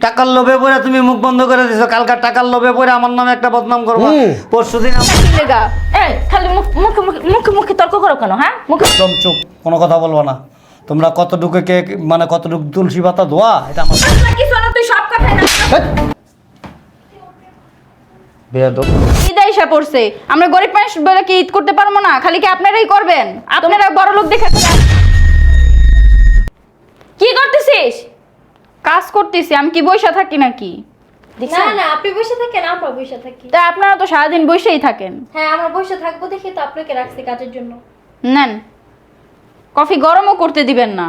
টাকার লোভে পড়ে তুমি মুখ বন্ধ করে দিছো কালকার টাকার লোভে পড়ে আমার নামে একটা বদনাম করব। পরশুদিন খালি মুখ- মুখে মুখে মুখে মুখে তর্ক করো কেন হ্যাঁ? মুখে একদম চুপ কোনো কথা বলব না। তোমরা কতটুকু কে মানে কতটুকু তুলসী পাতা ধোয়া এটা আমার না তুই সব কথাই না বেয়াদব। ঈদ আইসা পড়ছে। আমরা গরিব মানুষ বলে কি ঈদ করতে পারব না? খালি কি আপনারাই করবেন? আপনারা বড় লোক দেখে কি করতেছিস? কাজ করতেছি আমি কি বইসা থাকি নাকি? না না আপনি বসে থাকেন আমরা বসে থাকি। তা আপনারা তো সারাদিন বসেই থাকেন। হ্যাঁ আমরা বসে থাকব দেখি তো আপনাকে রাখছি কাজের জন্য। নেন। কফি গরমও করতে দিবেন না।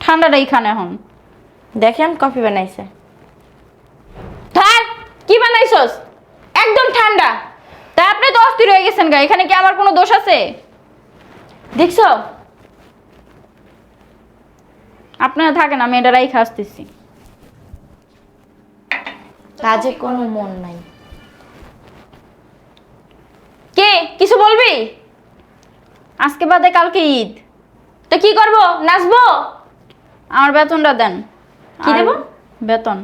ঠান্ডাটাই খান এখন। দেখেন কফি বানাইছে। থাক কি বানাইছস? একদম ঠান্ডা। তা আপনি তো অস্থির হয়ে গেছেন গা এখানে কি আমার কোনো দোষ আছে? দেখছ? আপনারা থাকেন আমি এটা রাইখা আসতেছি। কাজে কোনো মন নাই। কে? কিছু বলবি? আজকে বাদে কালকে ঈদ। তো কি করব? নাচবো? আমার বেতনটা দেন। কি দেব? বেতন।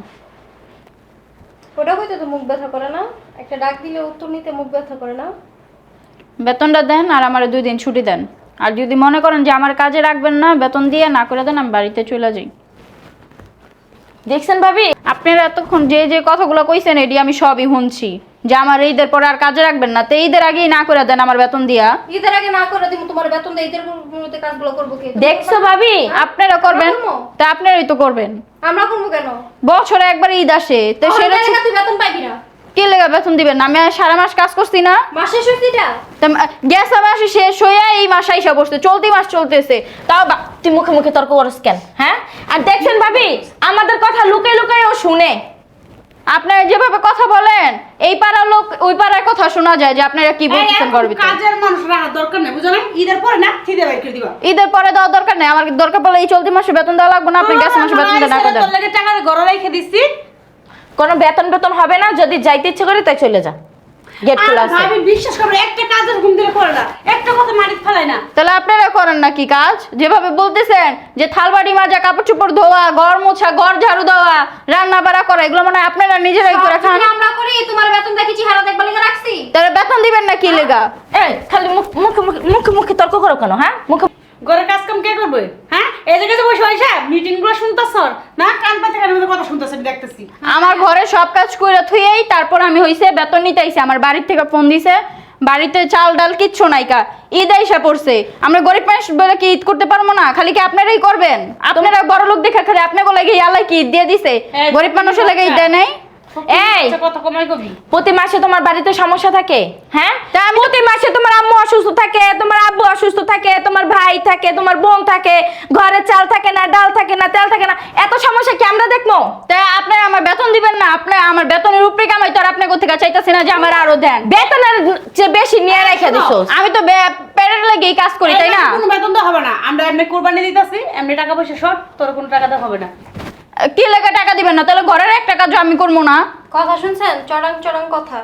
ওটা কইতে তো মুখ ব্যথা করে না। একটা ডাক দিলে উত্তর নিতে মুখ ব্যথা করে না। বেতনটা দেন আর আমার দুই দিন ছুটি দেন। আর যদি মনে করেন যে আমার কাজে রাখবেন না বেতন দিয়ে না করে দেন আমি বাড়িতে চলে যাই। দেখছেন ভাবি? আপনারা এতক্ষণ যে যে কথাগুলো কইছেন এটি আমি সবই শুনছি। যে আমার ঈদের পরে আর কাজে রাখবেন না তো ঈদের আগেই না করে দেন আমার বেতন দিয়া। ঈদের আগে না করে দিব তোমার বেতন দিয়ে ঈদের মধ্যে কাজগুলো করব কে? দেখছ ভাবি? আপনারা করবেন। তা আপনারাই তো করবেন। আমরা করব কেন? বছরে একবার ঈদ আসে তো সেটা তুই বেতন পাইবি না। কি লেগে বেতন দিবেন না? আমি আর সারা মাস কাজ করছি না। মাসে সত্যিটা গ্যাস মাস শেষ হয়ে এই মাস আইসা বসছে। চলতি মাস চলতেছে। তাও তুই মুখে মুখে তর্ক করস কেন? হ্যাঁ? আর দেখছেন ভাবি আমাদের কথা লুকে লুকে ও শুনে। আপনারা যেভাবে কথা বলেন এই পাড়ার লোক ওই পাড়ার কথা শোনা যায় যে আপনারা কি বলতেছেন ঘর ভিতরে। কাজের মানুষ রাখা দরকার নেই বুঝো না ঈদের পরে না খিদে বাইর করে দিবা। ঈদের পরে দেওয়ার দরকার নেই। আমার দরকার পড়লে এই চলতি মাসে বেতন দেওয়া লাগবে না আপনি গ্যাস মাসে বেতন দেন। না টাকা ঘরে রেখে দিচ্ছি। কোনো বেতন বেতন হবে না যদি যাইতে ইচ্ছে করে তাই চলে যা। গেট খোলা আছে আমি বিশ্বাস করব একটা কাজের ঘুম দিলে করে না। একটা কথা মাটিতে ফেলায় না। তাহলে আপনারা করেন নাকি কাজ? যেভাবে বলতেছেন যে থালবাড়ি মাজা কাপড় চোপড় ধোয়া ঘর মোছা ঘর ঝাড়ু দেওয়া রান্না বাড়া করা এগুলো মানে আপনারা নিজেরাই করে খান। যদি আমরা করি তোমার বেতন দেখি চেহারা দেখবার লেগে রাখছি। তাহলে বেতন দিবেন না কি লেগা? এই খালি মুখ- মুখে মুখে মুখে মুখে তর্ক করো কেন হ্যাঁ? মুখে ঘরে কাজ কাম কে করবে? হ্যাঁ? এই জায়গায় বসে বসে মিটিংগুলো শুনতেছ না কান পাতে কানের মধ্যে কথা শুনতেছ আমি দেখতেছি। আমার ঘরে সব কাজ করে থুয়েই তারপর আমি হইছে বেতন নিতে আইছি। আমার বাড়ির থেকে ফোন দিছে বাড়িতে চাল ডাল কিচ্ছু নাই কা ঈদ আইসা পড়ছে। আমরা গরিব মানুষ বলে কি ঈদ করতে পারব না? খালি কি আপনারাই করবেন? আপনারা বড় লোক দেখে খালি আপনাকে লাগে ইয়ালাই কি ঈদ দিয়ে দিছে? গরিব মানুষের লাগে ঈদ দেয় নাই? এই! কমাই কবি? প্রতি মাসে তোমার বাড়িতে সমস্যা থাকে? হ্যাঁ? প্রতি মাসে তোমার আম্মু অসুস্থ থাকে তোমার আব্বু অসুস্থ থাকে তোমার ভাই থাকে তোমার বোন থাকে ঘরে চাল থাকে না ডাল থাকে না তেল থাকে না এত সমস্যা কি আমরা দেখব? তাই আপনি আমার বেতন দিবেন না আপনি আমার বেতনের উপরে কামাই তো আর আপনি চাইতেছি না যে আমার আরও দেন? বেতনের চেয়ে বেশি নিয়ে রেখে দিছো। আমি তো প্যারের লেগেই কাজ করি তাই না কোনো বেতন দেওয়া হবে না। আমরা এমনি কোরবানি দিতেছি এমনি টাকা পয়সা শর্ট তোর কোনো টাকা দেওয়া হবে না। কি লেগে টাকা দিবেন না? তাহলে ঘরের একটা কাজ আমি করব না। কথা শুনছেন? চড়াং চড়াং কথা।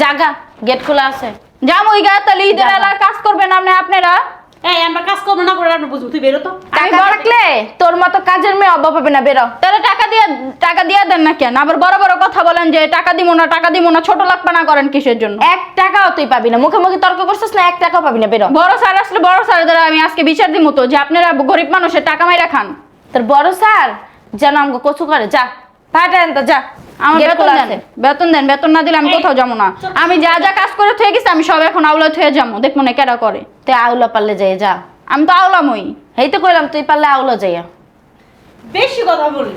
জাগা গেট খোলা আছে। যাম ওই গা তাহলে ঈদের যাবা। বেলা কাজ করবেন আপনি আপনারা? এই আমরা কাজ করব না করে আমরা বুঝব। তুই বেরো তো। আমি টাকা তোর মতো কাজের মেয়ে অভাব হবে না বেরো। তাহলে টাকা দিয়ে টাকা দিয়ে দেন না কেন? আবার বড় বড় কথা বলেন যে টাকা দিব না টাকা দিব না ছোট লাখপানা করেন কিসের জন্য? এক টাকাও তুই পাবি না। মুখে মুখে তর্ক করছিস না এক টাকাও পাবি না বেরো। বড় স্যার আসলে বড় স্যার দ্বারা আমি আজকে বিচার তো যে আপনারা গরিব মানুষের টাকা মাইরা খান। তোর বড় স্যার যেন আমাকে কচু করে যা পাটা এনতা যা আমার বেতন দেন। বেতন দেন বেতন না দিলে আমি কোথাও যাব না। আমি যা যা কাজ করে থয়ে গেছি আমি সব এখন আউলা থয়ে যাব। দেখব না কেডা করে। তুই আউলা পারলে যাই যা। আমি তো আউলামই এই তো কইলাম তুই পারলে আউলা যাইয়া। বেশি কথা বলি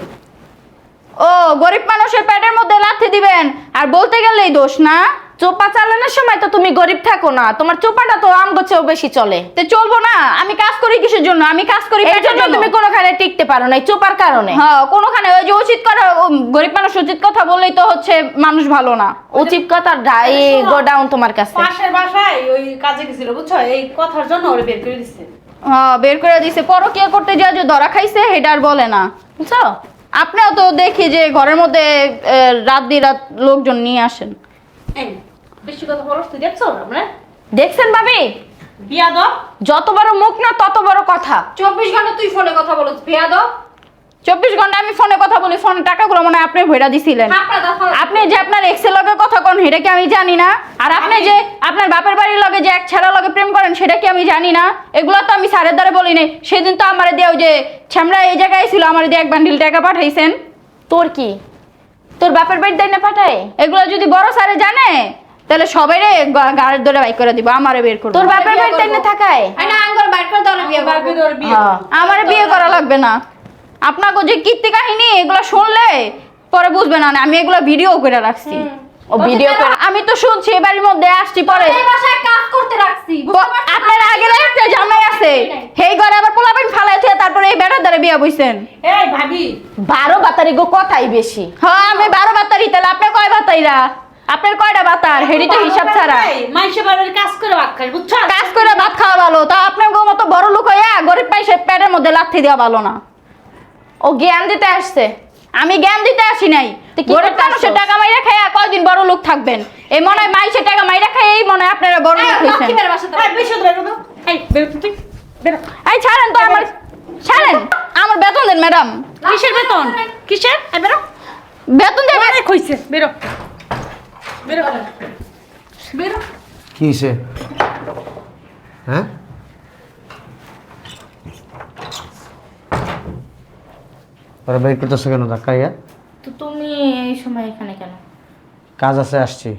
ও গরিব মানুষের পেটের মধ্যে লাথি দিবেন। আর বলতে গেলেই দোষ না। চোপা চালানোর সময় তো তুমি গরিব থাকো না। তোমার চোপাটা তো আম গোছেও বেশি চলে। তো চলবো না। আমি কাজ করি কিসের জন্য? আমি কাজ করি এই পেটের জন্য তুমি কোনোখানে টিকতে পারো না এই চোপার কারণে। হ্যাঁ কোনোখানে ওই যে উচিত কথা গরিব মানুষ উচিত কথা বললেই তো হচ্ছে মানুষ ভালো না। উচিত কথা এই গোডাউন তোমার কাছে। পাশের বাসায় ওই কাজে গেছিল বুঝছ? এই কথার জন্য ওরে বের করে দিচ্ছে হ্যাঁ বের করে দিছে। পরকিয়া করতে যা যে ধরা খাইছে আর বলে না। বুঝছ? আপনিও তো দেখি যে ঘরের মধ্যে রাত দি রাত লোকজন নিয়ে আসেন। এই বেশি কথা বলছ তুই দেখছ? আমরা? দেখছেন ভাবি? বিয়া যত বড় মুখ না তত বড় কথা। চব্বিশ ঘণ্টা তুই ফোনে কথা বলো বেয়াদ চব্বিশ ঘণ্টা আমি ফোনে কথা বলি ফোনে টাকাগুলো মনে হয় আপনি ভইরা দিছিলেন। আপনি যে আপনার এক্সের লগে কথা কোন সেটা কি আমি জানি না? আর আপনি যে আপনার বাপের বাড়ির লগে যে এক ছেড়া লগে প্রেম করেন সেটা কি আমি জানি না? এগুলো তো আমি স্যারের দ্বারা বলি নাই সেদিন তো আমার দিয়ে ওই যে ছ্যামরা এই জায়গায় ছিল আমার দিয়ে এক বান্ডিল টাকা পাঠাইছেন। তোর কি? তোর বাপের বাড়ির দেয় না পাঠায়? এগুলো যদি বড় স্যারে জানে তাহলে সবাইরে গাড়ির ধরে বাইক করে দিব আমারে বের করব। তোর বাপের বাড়ি দেয় না থাকায়? আই না আঙ্গুর বাইর করে না বিয়ে বাপে তোর বিয়ে হ্যাঁ। আমার বিয়ে করা লাগবে না। আপনাকে যে কীর্তি কাহিনী এগুলো শুনলে পরে বুঝবে না আমি এগুলো ভিডিও করে রাখছি। ও ভিডিও করে আমি তো শুনছি এ বাড়ির মধ্যে আসছি পরে। এই বাসায় কাজ করতে রাখছি? আপনার আগে একটা জামাই আছে। সেই ঘরে আবার পোলাপেন ফালাই থুয়ে তারপরে এই বেড়ার দ্বারা বিয়া বইছেন। এই ভাবি। বারো বাতারি গো কথাই বেশি। হ্যাঁ আমি বারো বাতারি তাহলে আপনি কয় বাতাইরা? আপনার কয়টা বাতার হেডি তো হিসাব ছাড়া। মাইসে বাড়ির কাজ করে ভাত খাস বুঝছ? কাজ করে ভাত খাওয়া ভালো। তা আপনার গো মতো বড় লোক হইয়া গরিব পাইসে পেটের মধ্যে লাথি দেওয়া ভালো না। ও জ্ঞান দিতে আসছে। আমি জ্ঞান দিতে আসি নাই। গরিব মানুষের টাকা মাইরা খাইয়া কয়দিন বড় লোক থাকবেন? এই মনে হয় টাকা মাইরা খাই এই মনে হয় আপনারা বড় লোক বাসাতে এই বেরো বেরো বেরো। ছাড়েন তো আমার ছাড়েন। আমার বেতন দেন ম্যাডাম। কিসের বেতন? কিসের? বেরো। বেতন দেবেন অনেক হইছে বেরো। বেরো। বেরো। কি হয়েছে হ্যাঁ? ওরা বের করতেছো কেন? ধাক্কাইয়া তো তুমি এই সময় এখানে কেন? কাজ আছে আসছি।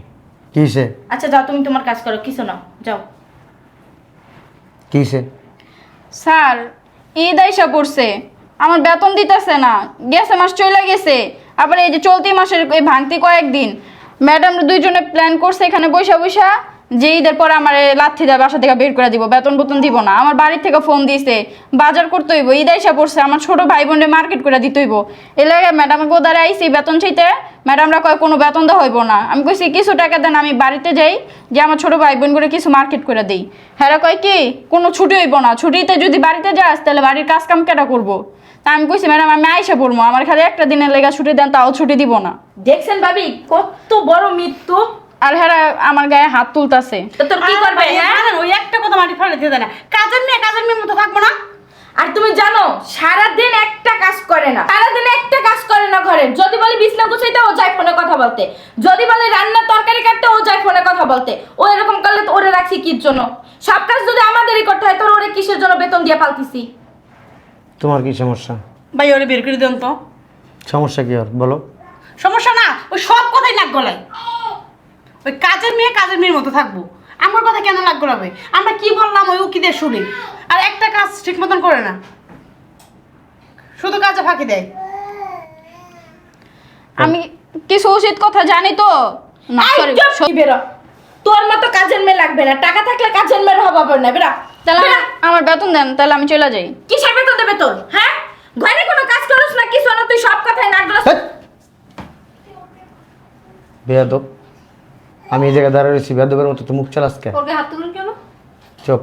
কি হয়েছে আচ্ছা যাও তুমি তোমার কাজ করো। কিছু না যাও। কি স্যার ঈদ আইসা পড়ছে। আমার বেতন দিতেছে না। গেছে মাস চলে গেছে। আবার এই যে চলতি মাসের এই ভাঙতি কয়েকদিন। ম্যাডাম দুইজনে প্ল্যান করছে এখানে বৈশা বৈশা যে ঈদের পরে আমার লাথি দেয় বাসা থেকে বের করে দিব, বেতন বেতন দিব না। আমার বাড়ির থেকে ফোন দিয়েছে বাজার করতে হইব, ঈদ আইসা পড়ছে, আমার ছোট ভাই বোনের মার্কেট করে দিতে হইব। এর লাগে ম্যাডামের গোদারে আইসি বেতন চাইতে, ম্যাডামরা কয়, কোনো বেতন দেওয়া হইব না। আমি কইছি, কিছু টাকা দেন, আমি বাড়িতে যাই যে আমার ছোট ভাই বোন করে কিছু মার্কেট করে দিই। হ্যাঁ কয়, কি? কোনো ছুটি হইব না। ছুটিতে যদি বাড়িতে যাস, তাহলে বাড়ির কাজ কাম কেটা করব? তা আমি কইছি ম্যাডাম আমি আইসা পড়ব আমার খালি একটা দিনের লেগা ছুটি দেন তাও ছুটি দিব না। দেখছেন ভাবি কত বড় মৃত্যু। আর হ্যাঁ আমার গায়ে হাত তুলতাছে। তো তোর কি করবে? হ্যাঁ? ওই একটা কথা মাটি ফেলে দিয়ে দেয় না। কাজের মেয়ে কাজের মেয়ের মতো থাকব না। আর তুমি জানো সারাদিন একটা কাজ করে না। সারাদিন একটা কাজ করে না ঘরে। যদি বলি বিছনা গুছাইতে ও যায় ফোনে কথা বলতে। যদি বলে রান্না তরকারি কাটতে ও যায় ফোনে কথা বলতে। ও এরকম করলে তো ওরে রাখছি কির জন্য? সব কাজ যদি আমাদেরই করতে হয় তোর ওরে কিসের জন্য বেতন দিয়ে পালতিছি? তোমার কি সমস্যা? ভাই ওরে বের করে দেন তো। সমস্যা কি ওর? বলো। সমস্যা না ওই সব কথাই নাক গলায়। ওই কাজের মেয়ে কাজের মেয়ের মতো থাকব। আমার কথা কেন নাক গলাবে? আমরা কি বললাম ওই উকিদের শুনে? আর একটা কাজ ঠিক মতন করে না। শুধু কাজে ফাঁকি দেয়। আমি কিছু উচিত কথা জানি তো? না। বেরো। তোর মতো কাজের মেয়ে লাগবে না। টাকা থাকলে কাজের মেয়ের হবে না বেরো। তাহলে আমার- বেতন দেন তাহলে আমি চলে যাই। কিসের বেতন দেবে তোর হ্যাঁ? ঘরে কোনো কাজ করছ না কিছু না তুই সব কথাই নাক গলাস। বেয়াদব আমি এই জায়গায় দাঁড়িয়ে রয়েছি বেয়াদবের মতো তো মুখ চালাস কে? ওর হাত তুলুন কেন? চুপ।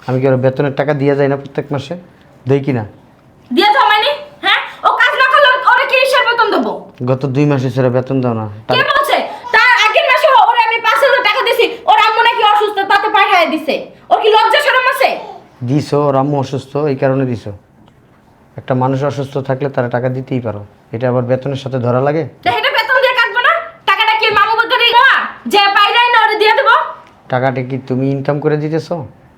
আমি কি ওর বেতনের টাকা দিয়ে যাই না প্রত্যেক মাসে? দেই কি না দিয়ে দাও মানে? হ্যাঁ? ও কাজ না করলে ওরে কি হিসাব বেতন দেবো? গত দুই মাসে ছেড়ে বেতন দাও না। কে বলছে? তার আগের মাসে ওরে আমি পাঁচ হাজার টাকা দিছি। ওর আম্মু নাকি অসুস্থ তাতে পাঠায় দিছে। ওর কি লজ্জা শরম আছে? দিছো ওর অসুস্থ এই কারণে দিছো। একটা মানুষ অসুস্থ থাকলে তারা টাকা দিতেই পারো। এটা আবার বেতনের সাথে ধরা লাগে? তা এটা বেতন দিয়ে কাটবো না। টাকাটা কি মামু নেওয়া যে পাইরাই না ওরে দিয়ে দেবো। টাকাটা কি তুমি ইনকাম করে দিতেছো?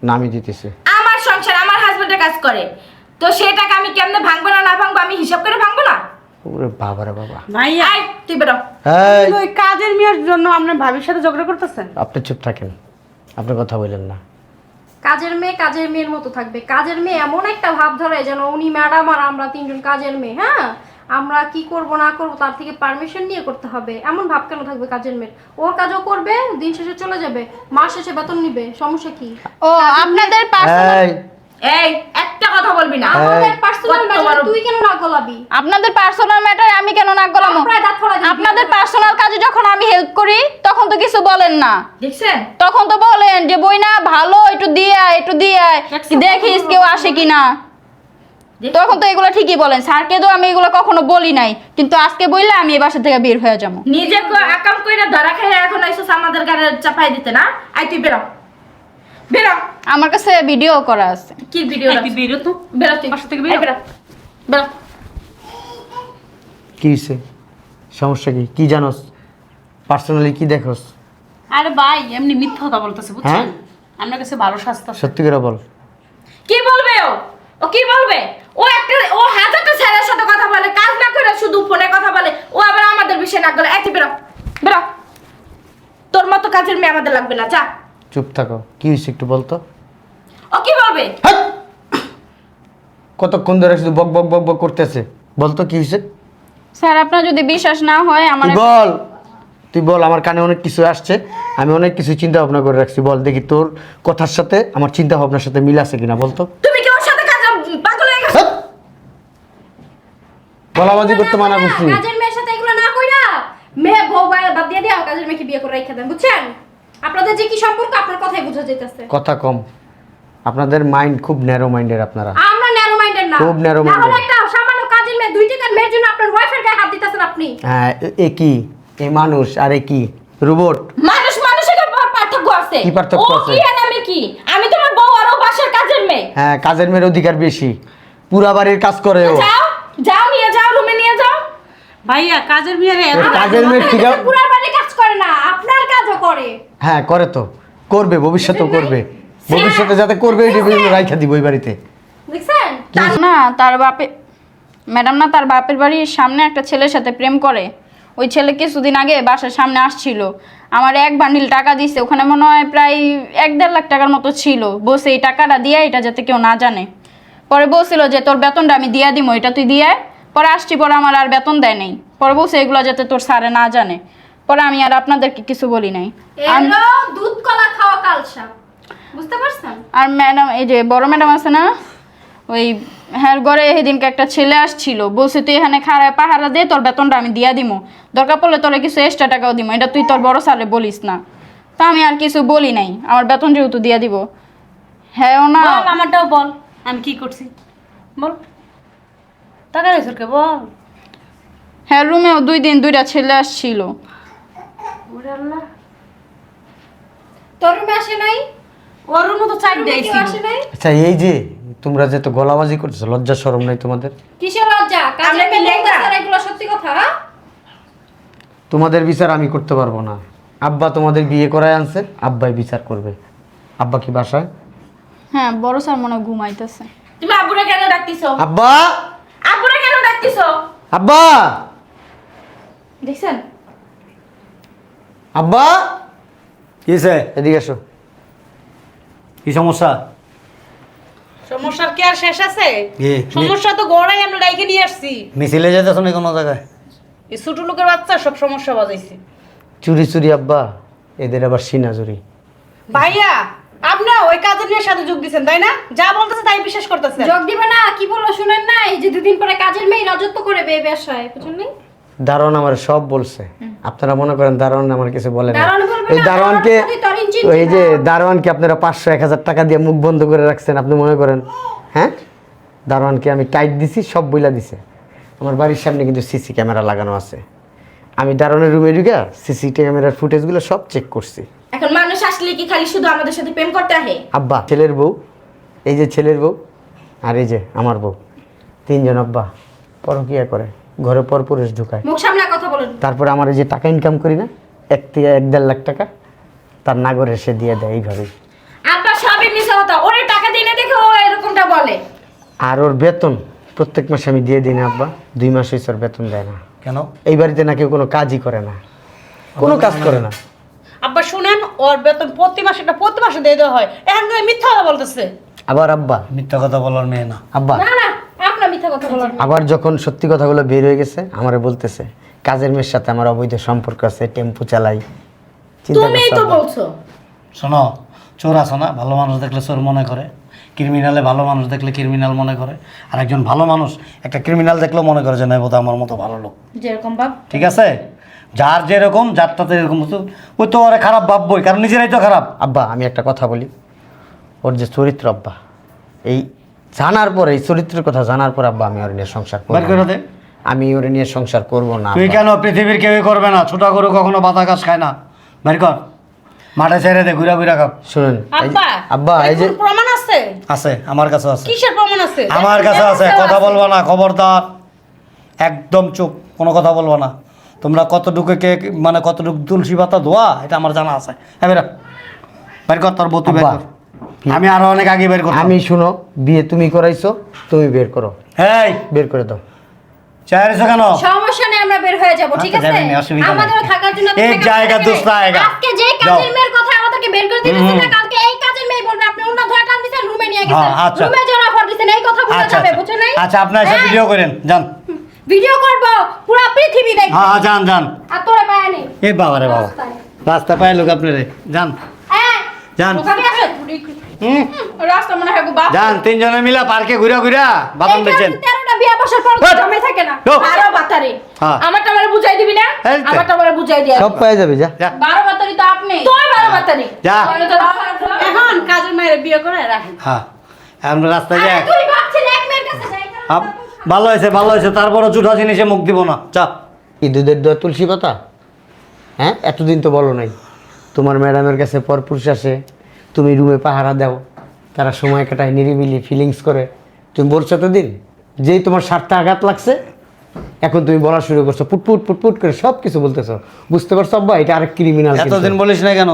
না আমি দিতেছি। আমার সংসার আমার হাজবেন্ডের কাজ করে। তো সেই টাকা আমি কেমনে ভাঙবো না না ভাঙবো আমি হিসাব করে ভাঙবো না? ওরে বাবা রে বাবা। ভাইয়া। আয় তুই বেরো। এই। ওই কাজের মেয়ের জন্য আপনার ভাবির সাথে ঝগড়া করতেছেন? আপনি চুপ থাকেন। আপনি কথা বললেন না। কাজের মেয়ে কাজের মেয়ের মতো থাকবে। কাজের মেয়ে এমন একটা ভাব ধরে যেন উনি ম্যাডাম আর আমরা তিনজন কাজের মেয়ে হ্যাঁ? আমরা কি করব না করব তার থেকে পারমিশন নিয়ে করতে হবে। এমন ভাব কেন থাকবে কাজের মেয়ের? ওর কাজও করবে দিন শেষে চলে যাবে মাস শেষে বেতন নিবে সমস্যা কি? ও আপনাদের পার্সোনাল এই একটা কথা বলবি না। আমাদের পার্সোনাল ম্যাটার তুই কেন না গলাবি? আপনাদের পার্সোনাল ম্যাটারে আমি কেন নাক গলামো। আপনাদের পার্সোনাল কাজে যখন আমি হেল্প করি তখন তো কিছু বলেন না। দেখছেন? তখন তো বলেন যে বই না ভালো একটু দিয়ে আয়, একটু দিয়ে আয়, দেখিস কেউ আসে কিনা? তখন তো এগুলো ঠিকই বলেন। স্যারকে তো আমি এগুলো কখনো বলি নাই। কিন্তু আজকে বললে আমি এই বাসা থেকে বের হয়ে যাব। নিজে ক- আকাম কইরা ধরা খাইয়া এখন আইসো আমাদের গাড়ি চাপাই দিতে না? আই তুই বেরো। বেরো। আমার কাছে ভিডিও করা আছে। কি ভিডিও বেরো তো? বেরো তুই বাসা থেকে এই বেরো বেরো। বেরো কি হয়েছে সমস্যা কি? কি জানোস? পার্সোনালি কি দেখোস? আরে ভাই এমনি মিথ্যা কথা বলতেছে বুঝছেন? হ্যাঁ? আপনার কাছে ভালো স্বাস্থ্য সত্যি করে বল। কি বলবে ও? ও কি বলবে? ও একটা ও হাজারটা ছেলের সাথে কথা বলে কাজ না করে শুধু ফোনে কথা বলে ও আবার আমাদের বিষয়ে না গেলে একই বেরো বেরো। তোর মতো কাজের মেয়ে আমাদের লাগবে না যা। চুপ থাকো কি হয়েছে একটু বলতো ও কি বলবে হাট! কতক্ষণ ধরে শুধু বক বক বক বক করতেছে বলতো কি হয়েছে স্যার আপনার যদি বিশ্বাস না হয় আমার তুই বল তুই বল আমার কানে অনেক কিছু আসছে আমি অনেক কিছু চিন্তা ভাবনা করে রাখছি বল দেখি তোর কথার সাথে আমার চিন্তা ভাবনার সাথে মিল আছে কিনা বলতো তুমি কি ওর সাথে কাজ পাগল হয়ে গেছো হাট! বলাবাজি করতে মানা করছি কাজের মেয়ের সাথে এগুলো না কইরা মেয়ে বউ বা- বাদ দিয়ে দিয়া কাজের মেয়েকে বিয়ে করে রেখে দেন বুঝছেন আপনাদের যে কি সম্পর্ক আপনার কথাই বোঝা যাইতেছে। কথা কম। আপনাদের মাইন্ড খুব ন্যারো মাইন্ডের আপনারা। আমরা ন্যারো মাইন্ডেড না। খুব narrow না হলে minded। একটা সামান্য কাজের মেয়ে দুই টাকার মেয়ের জন্য আপনার ওয়াইফের গায়ে হাত দিতেছেন আপনি? হ্যাঁ এ- কি? এ মানুষ আর কি? রোবট? মানুষ মানুষের পার্থক্য আছে। কি পার্থক্য ও কি আর আমি কি? আমি তোমার বউ আর ও বাসার কাজের মেয়ে। হ্যাঁ কাজের মেয়ের অধিকার বেশি। পুরা বাড়ির কাজ করে ও যাও যাও নিয়ে যাও রুমে নিয়ে যাও। ভাইয়া কাজের এত কাজের মেয়ের ঠিক আছে? পুরার বাড়ি কাজ করে না আপনার কাজও করে। হ্যাঁ করে তো। করবে ভবিষ্যতেও করবে। ভবিষ্যতে যাতে করবে এই জন্য রাইখা দিব ওই বাড়িতে। দেখছেন? তার না তার বাপে ম্যাডাম না তার বাপের বাড়ির সামনে একটা ছেলের সাথে প্রেম করে। ওই ছেলে কিছুদিন আগে বাসার সামনে আসছিল। আমার এক বান্ডিল টাকা দিছে ওখানে মনে হয় প্রায় এক দেড় লাখ টাকার মতো ছিল। বসে এই টাকাটা দিয়ে এটা যাতে কেউ না জানে। পরে বলছিল যে তোর বেতনটা আমি দিয়া দিব এটা তুই দিয়ে আয়। পরে আসছি পরে আমার আর বেতন দেয় নেই। পরে বলছে এগুলো যাতে তোর স্যারে না জানে। পরে আমি আর আপনাদেরকে কিছু বলি নাই। দুধ কলা খাওয়া কালসা। বুঝতে পারছেন? আর ম্যাডাম এই যে বড় ম্যাডাম আছে না ওই হ্যাঁ ঘরে সেদিনকে একটা ছেলে আসছিল। বলছে তুই এখানে খাড়ায় পাহারা দে তোর বেতনটা আমি দিয়া দিমু। দরকার পড়লে তোরা কিছু এক্সট্রা টাকাও দিমু। এটা তুই তোর বড় সালে বলিস না। তা আমি আর কিছু বলি নাই। আমার বেতন যেহেতু দিয়া দিব। হ্যাঁ ও না। আমারটাও বল আমি কি করছি? বল। টাকা কে বল? হ্যাঁ রুমেও দুই দিন দুইটা ছেলে আসছিল। ওরে আল্লাহ। তোর রুমে আসে নাই? ওর চার রুমে আসে নাই? আচ্ছা এই যে তোমরা যে তো গলাবাজি করছ লজ্জা শরম নাই তোমাদের? কিসের লজ্জা? কাজের আমরা কি লেখা? এগুলো সত্যি কথা? তোমাদের বিচার আমি করতে পারব না। আব্বা তোমাদের বিয়ে করায় আনছে আব্বাই বিচার করবে। আব্বা কি বাসায়? হ্যাঁ বড় স্যার মনে হয় ঘুমাইতেছে। তুমি আব্বুরা কেন ডাকতিছো? আব্বা! আব্বুরা কেন ডাকতিছো? আব্বা! দেখছেন? আব্বা! কিসে এদিকে এসো কি সমস্যা? সমস্যার কি আর শেষ আছে? কি? সমস্যা তো গড়াই আমরা ডাইকে নিয়ে আসছি। মিছিলে যেতেছ না কোনো জায়গায়? এই ছোট লোকের বাচ্চা সব সমস্যা বাজাইছে। চুরি চুরি আব্বা। এদের আবার সিনা চুরি ভাইয়া! আপনি ওই কাজের মেয়ের সাথে যোগ দিচ্ছেন তাই না? যা বলতেছে তাই বিশ্বাস করতেছেন। যোগ দিবে না কি বলল শুনেন না এই যে দুদিন পরে কাজের মেয়ে রাজত্ব করে বে ব্যবসায় বুঝলেন নাই? দারোয়ান আমার সব বলছে। আপনারা মনে করেন দারোয়ান আমার কিছু বলে না এই বলবে ওই দারোয়ানকে ওই যে। দারোয়ানকে আপনারা পাঁচশো এক হাজার টাকা দিয়ে মুখ বন্ধ করে রাখছেন আপনি মনে করেন? হ্যাঁ? দারোয়ানকে আমি টাইট দিছি সব বইলা দিছে। আমার বাড়ির সামনে কিন্তু সিসি ক্যামেরা লাগানো আছে। আমি দারোয়ানের রুমে ঢুকে সিসি ক্যামেরার ফুটেজগুলো সব চেক করছি। এখন মানুষ আসলে কি খালি শুধু আমাদের সাথে প্রেম করতে আহে আব্বা ছেলের বউ এই যে ছেলের বউ আর এই যে আমার বউ তিনজন আব্বা পরকিয়া করে ঘরে পর পুরুষ ঢুকায়। মুখ সামনে কথা বলেন। তারপরে আমার এই যে টাকা ইনকাম করি না এক থেকে এক দেড় লাখ টাকা তার নাগরে সে দিয়ে দেয় এইভাবেই। আব্বা সবই মিশে হতো। ওরে টাকা দিয়ে না দেখে ও এরকমটা বলে। আর ওর বেতন প্রত্যেক মাসে আমি দিয়ে দিই না আব্বা দুই মাস হয়েছে ওর বেতন দেয় না। কেন? এই বাড়িতে না কেউ কোনো কাজই করে না। কোনো কাজ করে না। আব্বা শুনেন ওর বেতন প্রতি মাসে এটা প্রতি মাসে দিয়ে দেওয়া হয়। এখন করে মিথ্যা কথা বলতেছে। আবার আব্বা। মিথ্যা কথা বলার মেয়ে না। আব্বা। না না আপনার মিথ্যা কথা বলেন আবার যখন সত্যি কথাগুলো বের হয়ে গেছে আমারে বলতেছে কাজের মেয়ের সাথে আমার অবৈধ সম্পর্ক আছে টেম্পু চালাই। চিন্তা তুমিই করছ তো আব্বা? বলছো। শোনো চোর আছে না ভালো মানুষ দেখলে চোর মনে করে। ক্রিমিনালে ভালো মানুষ দেখলে ক্রিমিনাল মনে করে। আর একজন ভালো মানুষ একটা ক্রিমিনাল দেখলেও মনে করে যে না বোধ আমার মতো ভালো লোক। যেরকম বাপ। ঠিক আছে? যার যেরকম যারটাতে এরকম ওই তো ওরা খারাপ ভাববই কারণ নিজেরাই তো খারাপ। আব্বা আমি একটা কথা বলি। ওর যে চরিত্র আব্বা এই জানার পরে এই চরিত্রের কথা জানার পর আব্বা আমি ওর নিয়ে সংসার করব করে না। আমি ওর নিয়ে সংসার করব না তুই কেন পৃথিবীর কেউই করবে না? ছোটা গরু কখনো বাতা ঘাস খায় না। বের কর। মাঠে ছেড়ে দে ঘুরা ঘুরা খাও। শুনুন এই আব্বা আব্বা এই যে প্রমাণ আছে? আছে আমার কাছে আছে। কিসের প্রমাণ আছে? আমার কাছে আছে কথা বলব না খবরদার। একদম চুপ কোনো কথা বলব না। তোমরা কতটুকু কে মানে কতটুকু তুলসী পাতা ধোয়া এটা আমার জানা আছে। হ্যাঁ বেরা। বের কর তোর বতু বের কর। আমি আরও অনেক আগে বের করতাম। আমি শুনো বিয়ে তুমি করাইছো তুমি বের করো। এই বের করে দাও। চাইছো কেন? সমস্যা নেই আমরা বের হয়ে যাব ঠিক আচ্ছা, আছে যাবেন, অসুবিধা নেই। থাকার জন্য এক জায়গা দুসরা জায়গা। আজকে যে কাজের মেয়ের কথা আমাদেরকে বের করে দিতেছেন না কালকে এই কাজের মেয়ে বলবে আপনি অন্য ধরে টান দিছেন রুমে নিয়ে গেছেন। হ্যাঁ, আচ্ছা। রুমে দিছেন এই কথা বলা আচ্ছা যাবে আচ্ছা। বুঝছেন নাই? আচ্ছা আপনার এসে হ্যাঁ, ভিডিও করেন যান। ভিডিও করব পুরো পৃথিবী দেখবে। হ্যাঁ হ্যাঁ যান যান। আর তোরে পায় নেই। এ বাবা রে বাবা। রাস্তা পায় লোক আপনারে। যান। যান। হুম? রাস্তা মনে হয় যান তিনজনে মিলা পার্কে ঘুরা ঘুরা বাদাম বেচেন তেরোটা বিয়ে বছর পর হ্যাঁ। জমে থাকে না। বাতারে। হ্যাঁ। আমারে বুঝাই দিবি না? আমারে বুঝাই দিয়া। সব পাওয়া যাবে যা। বারো বাতারি তো আপনি। তোর বারো বাতারি। যা। এখন কাজের মেয়ের বিয়ে করে রাখেন। হ্যাঁ। আমরা রাস্তায় যাই। তুই ভাবছিস এক মেয়ের কাছে যাই ভালো হয়েছে ভালো হয়েছে। তারপরও জুঠা জিনিসে মুখ দিব না। চা কি দুধের দোয়া তুলসী পাতা? হ্যাঁ? এতদিন তো বলো নাই। তোমার ম্যাডামের কাছে পরপুরুষ আসে। তুমি রুমে পাহারা দাও। তারা সময় কাটায় নিরিবিলি ফিলিংস করে। তুমি বলছো তো দিন যেই তোমার স্বার্থে আঘাত লাগছে এখন তুমি বলা শুরু করছ পুটপুট পুটপুট করে সব কিছু বলতেছো। বুঝতে পারছ আব্বা? এটা আরেক ক্রিমিনাল এতদিন বলিস না কেন?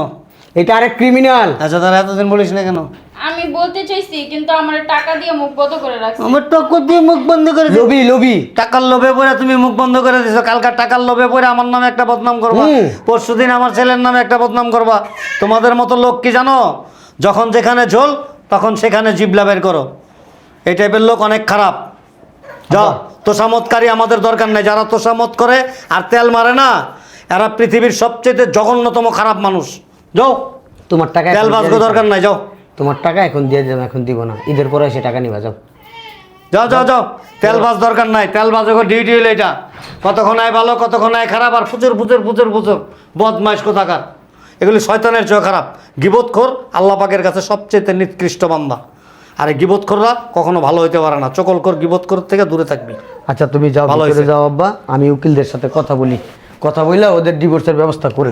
এটা আরেক ক্রিমিনাল আচ্ছা তাহলে এতদিন বলিস না কেন? আমি বলতে চাইছি কিন্তু আমার টাকা দিয়ে মুখ বন্ধ করে রাখছি। আমার টক্ক দিয়ে মুখ বন্ধ করে। লোভি লোভি। টাকার লোভে পড়ে তুমি মুখ বন্ধ করে দিছো। কালকার টাকার লোভে পড়ে আমার নামে একটা বদনাম করবা। পরশুদিন আমার ছেলের নামে একটা বদনাম করবা। তোমাদের মতো লোক কি জানো? যখন যেখানে ঝোল তখন সেখানে জিবলা বের করো। এই টাইপের লোক অনেক খারাপ। যাও তোষামতকারী আমাদের দরকার নেই। যারা তোষামত করে আর তেল মারে না এরা পৃথিবীর সবচেয়ে জঘন্যতম খারাপ মানুষ। যাও। তোমার টাকা তেল এখন দরকার নাই যাও। তোমার টাকা এখন দিয়ে দিলাম এখন দিব না। ঈদের পরে এসে টাকা নিবা যাও। যাও যাও যাও। তেল বাজ দরকার নাই। তেল বাজ ডিউটি হলো এটা। কতক্ষণ আয় ভালো কতক্ষণ আয় খারাপ আর ফুচুর ফুচুর ফুচুর ফুচুর। বদমাইশ কোথাকার? এগুলি শয়তানের চেয়ে খারাপ। গিবতখোর আল্লাহ পাকের কাছে সবচেয়ে নিকৃষ্ট বান্দা। আর এই গিবতখোররা কখনো ভালো হইতে পারে না। চকলকর গিবতখোর থেকে দূরে থাকবি। আচ্ছা তুমি যাও ভালো। যাও আব্বা। আমি উকিলদের সাথে কথা বলি। কথা বললে ওদের ডিভোর্সের ব্যবস্থা করে